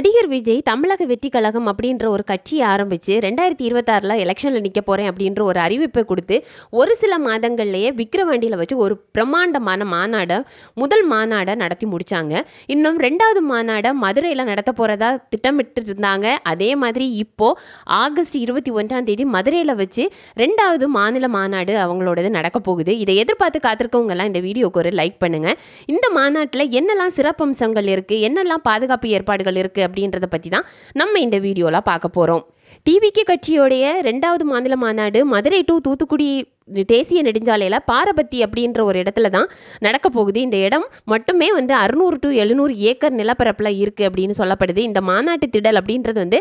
நடிகர் விஜய் தமிழக வெற்றி கழகம் அப்படின்ற ஒரு கட்சியை ஆரம்பித்து ரெண்டாயிரத்தி இருபத்தாறில் எலெக்ஷனில் நிற்க போகிறேன் அப்படின்ற ஒரு அறிவிப்பை கொடுத்து ஒரு சில மாதங்கள்லேயே விக்கிரவாண்டியில் வச்சு ஒரு பிரம்மாண்டமான மாநாடை முதல் மாநாடை நடத்தி முடித்தாங்க இன்னும் ரெண்டாவது மாநாடை மதுரையில் நடத்த போகிறதா திட்டமிட்டு இருந்தாங்க அதே மாதிரி இப்போது ஆகஸ்ட் இருபத்தி ஒன்றாம் தேதி மதுரையில் வச்சு ரெண்டாவது மாநில மாநாடு அவங்களோடது நடக்க போகுது. இதை எதிர்பார்த்து காத்திருக்கவங்கெல்லாம் இந்த வீடியோக்கு ஒரு லைக் பண்ணுங்கள் இந்த மாநாட்டில் என்னெல்லாம் சிறப்பம்சங்கள் இருக்குது என்னெல்லாம் பாதுகாப்பு ஏற்பாடுகள் இருக்குது அப்படின்றத பற்றி தான் நம்ம இந்த வீடியோவில் பார்க்க போகிறோம் டிவிக்கு கட்சியோடைய ரெண்டாவது மாநில மாநாடு மதுரை டு தூத்துக்குடி தேசிய நெடுஞ்சாலையில் பாரபத்தி அப்படின்ற ஒரு இடத்துல தான் நடக்க போகுது. இந்த இடம் மட்டுமே வந்து அறுநூறு டு எழுநூறு ஏக்கர் நிலப்பரப்பில் இருக்குது அப்படின்னு சொல்லப்படுது. இந்த மாநாட்டு திடல் அப்படின்றது வந்து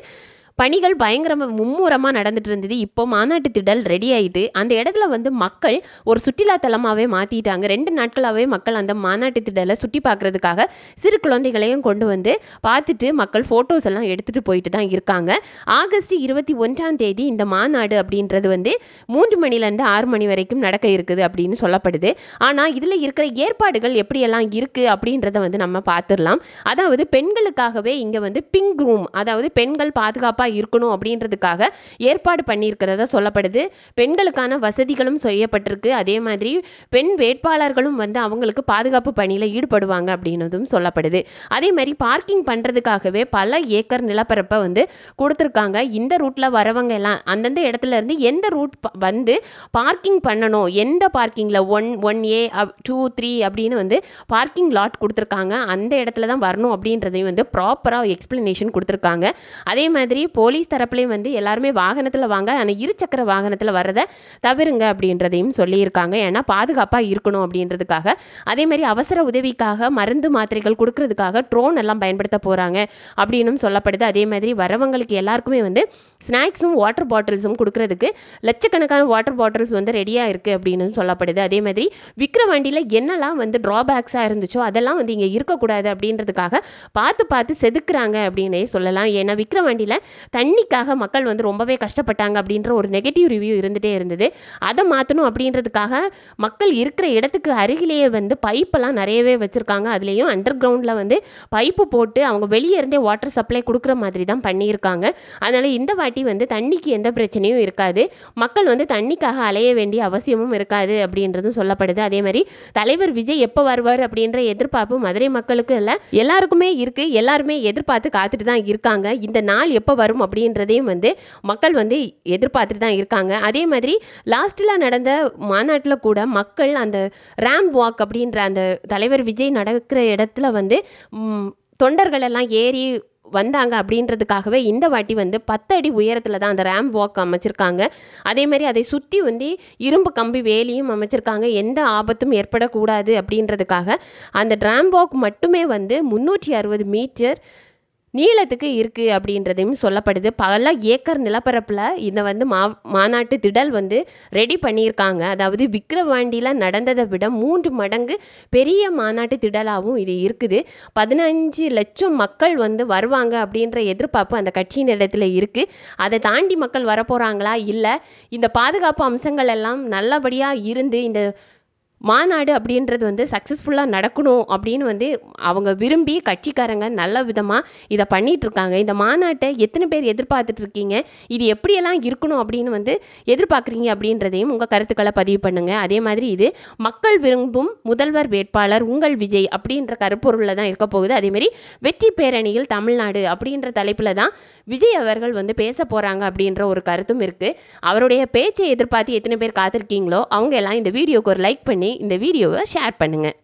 பணிகள் பயங்கரமாக மும்முரமாக நடந்துட்டு இருந்தது. இப்போ மாநாட்டு திடல் ரெடி ஆகிட்டு அந்த இடத்துல வந்து மக்கள் ஒரு சுற்றுலா தலமாகவே மாற்றிட்டாங்க ரெண்டு நாட்களாகவே மக்கள் அந்த மாநாட்டு திடலை சுற்றி பார்க்குறதுக்காக சிறு குழந்தைகளையும் கொண்டு வந்து பார்த்துட்டு மக்கள் ஃபோட்டோஸ் எல்லாம் எடுத்துகிட்டு போயிட்டு தான் இருக்காங்க. ஆகஸ்ட் இருபத்தி ஒன்றாம் தேதி இந்த மாநாடு அப்படின்றது வந்து மூன்று மணிலேருந்து ஆறு மணி வரைக்கும் நடக்க இருக்குது அப்படின்னு சொல்லப்படுது. ஆனால் இதில் இருக்கிற ஏற்பாடுகள் எப்படியெல்லாம் இருக்குது அப்படின்றத வந்து நம்ம பார்த்துடலாம். அதாவது பெண்களுக்காகவே இங்கே வந்து பிங்க் ரூம் அதாவது பெண்கள் பாதுகாப்பாக இருக்கணும் அப்படின்றதுக்காக ஏற்பாடு பண்ணியிருக்கிறதா சொல்லப்படுது. பெண்களுக்கான வசதிகளும் செய்யப்பட்டிருக்கு. அதே மாதிரி பெண் வேட்பாளர்களும் வந்து அவங்களுக்கு பாதுகாப்பு பணியில் ஈடுபடுவாங்க அப்படின்னதும் சொல்லப்படுது. அதே மாதிரி பார்க்கிங் பண்ணுறதுக்காகவே பல ஏக்கர் நிலப்பரப்பை வந்து கொடுத்துருக்காங்க. இந்த ரூட்டில் வரவங்க எல்லாம் அந்தந்த இடத்துல இருந்து எந்த ரூட் வந்து பார்க்கிங் பண்ணணும் எந்த பார்க்கிங்கில் one one A two three அப்படின்னு வந்து பார்க்கிங் லாட் கொடுத்துருக்காங்க. அந்த இடத்துல தான் வரணும் அப்படின்றதையும் வந்து ப்ராப்பராக எக்ஸ்பிளனேஷன் கொடுத்துருக்காங்க. அதே மாதிரி போலீஸ் தரப்புலேயும் வந்து எல்லாருமே வாகனத்தில் வாங்க ஆனால் இருசக்கர வாகனத்தில் வர்றதை தவிருங்க அப்படின்றதையும் சொல்லியிருக்காங்க. ஏன்னா பாதுகாப்பாக இருக்கணும் அப்படின்றதுக்காக. அதே மாதிரி அவசர உதவிக்காக மருந்து மாத்திரைகள் கொடுக்கறதுக்காக ட்ரோன் எல்லாம் பயன்படுத்த போகிறாங்க அப்படின்னும் சொல்லப்படுது. அதே மாதிரி வரவங்களுக்கு எல்லாருக்குமே வந்து ஸ்நாக்ஸும் வாட்டர் பாட்டில்ஸும் கொடுக்கறதுக்கு லட்சக்கணக்கான வாட்டர் பாட்டில்ஸ் வந்து ரெடியாக இருக்குது அப்படின்னு சொல்லப்படுது. அதே மாதிரி விக்ரவாண்டியில் என்னெல்லாம் வந்து ட்ராபேக்ஸாக இருந்துச்சோ அதெல்லாம் வந்து இங்கே இருக்கக்கூடாது அப்படின்றதுக்காக பார்த்து பார்த்து செதுக்குறாங்க அப்படின்னே சொல்லலாம். ஏன்னா வண்டியில் தண்ணிக்காக மக்கள் வந்து ரொம்பவே கஷ்டப்பட்டாங்க அப்படின்ற ஒரு நெகட்டிவ் ரிவ்யூ இருந்துகிட்டே இருந்தது. அதை மாற்றணும் அப்படின்றதுக்காக மக்கள் இருக்கிற இடத்துக்கு அருகிலேயே வந்து பைப்பெல்லாம் நிறையவே வச்சுருக்காங்க. அதுலேயும் அண்டர் கிரவுண்டில் வந்து பைப்பு போட்டு அவங்க வெளியே இருந்தே வாட்டர் சப்ளை கொடுக்குற மாதிரி தான் பண்ணியிருக்காங்க. அதனால் இந்த வாட்டி வந்து தண்ணிக்கு எந்த பிரச்சனையும் இருக்காது. மக்கள் வந்து தண்ணிக்காக அலைய வேண்டிய அவசியமும் இருக்காது அப்படின்றதும் சொல்லப்படுது. அதே மாதிரி தலைவர் விஜய் எப்போ வருவார் அப்படின்ற எதிர்பார்ப்பு மதுரை மக்களுக்கு இல்லை. எல்லாருக்குமே இருக்குது எல்லாருமே எதிர்பார்த்து காத்துட்டு தான் இருக்காங்க. இந்த நாள் எப்போ வரும் அப்படின்றதையும் வந்து மக்கள் வந்து எதிர்பார்த்துட்டு தான் இருக்காங்க. அதே மாதிரி லாஸ்ட்டில் நடந்த மாநாட்டில் கூட மக்கள் அந்த ரேம் வாக் அப்படின்ற அந்த தலைவர் விஜய் நடக்கிற இடத்துல வந்து தொண்டர்கள் எல்லாம் ஏறி வந்தாங்க அப்படின்றதுக்காகவே இந்த வாட்டி வந்து பத்து அடி உயரத்தில் தான் அந்த ரேம் வாக் அமைச்சிருக்காங்க. அதே மாதிரி அதை சுற்றி வந்து இரும்பு கம்பி வேலியும் அமைச்சிருக்காங்க. எந்த ஆபத்தும் ஏற்படக்கூடாது அப்படின்றதுக்காக அந்த ரேம் வாக் மட்டுமே வந்து முந்நூற்றி அறுபது மீட்டர் நீளத்துக்கு இருக்குது அப்படின்றதையும் சொல்லப்படுது. பல ஏக்கர் நிலப்பரப்பில் இந்த வந்து மா மாநாட்டு திடல் வந்து ரெடி பண்ணியிருக்காங்க. அதாவது விக்கிரவாண்டியில் நடந்ததை விட மூன்று மடங்கு பெரிய மாநாட்டு திடலாகவும் இது இருக்குது. பதினஞ்சு லட்சம் மக்கள் வந்து வருவாங்க அப்படின்ற எதிர்பார்ப்பு அந்த கட்சியின் இடத்துல இருக்குது அதை தாண்டி மக்கள் வரப்போகிறாங்களா இல்லை இந்த பாதுகாப்பு அம்சங்கள் எல்லாம் நல்லபடியாக இருந்து இந்த மாநாடு அப்படின்றது வந்து சக்ஸஸ்ஃபுல்லாக நடக்கணும் அப்படின்னு வந்து அவங்க விரும்பி கட்சிக்காரங்க நல்ல விதமாக இதை பண்ணிகிட்ருக்காங்க இந்த மாநாட்டை எத்தனை பேர் எதிர்பார்த்துட்டு இருக்கீங்க இது எப்படியெல்லாம் இருக்கணும் அப்படின்னு வந்து எதிர்பார்க்குறீங்க அப்படின்றதையும் உங்கள் கருத்துக்களை பதிவு பண்ணுங்கள் அதே மாதிரி இது மக்கள் விரும்பும் முதல்வர் வேட்பாளர் உங்கள் விஜய் அப்படின்ற கருப்பொருளில் தான் இருக்க போகுது. அதேமாரி வெற்றி பேரணியில் தமிழ்நாடு அப்படின்ற தலைப்பில் தான் விஜய் அவர்கள் வந்து பேச போகிறாங்க அப்படின்ற ஒரு கருத்தும் இருக்குது அவருடைய பேச்சை எதிர்பார்த்து எத்தனை பேர் காத்திருக்கீங்களோ அவங்க எல்லாம் இந்த வீடியோக்கு ஒரு லைக் பண்ணி இந்த வீடியோவை ஷேர் பண்ணுங்கள்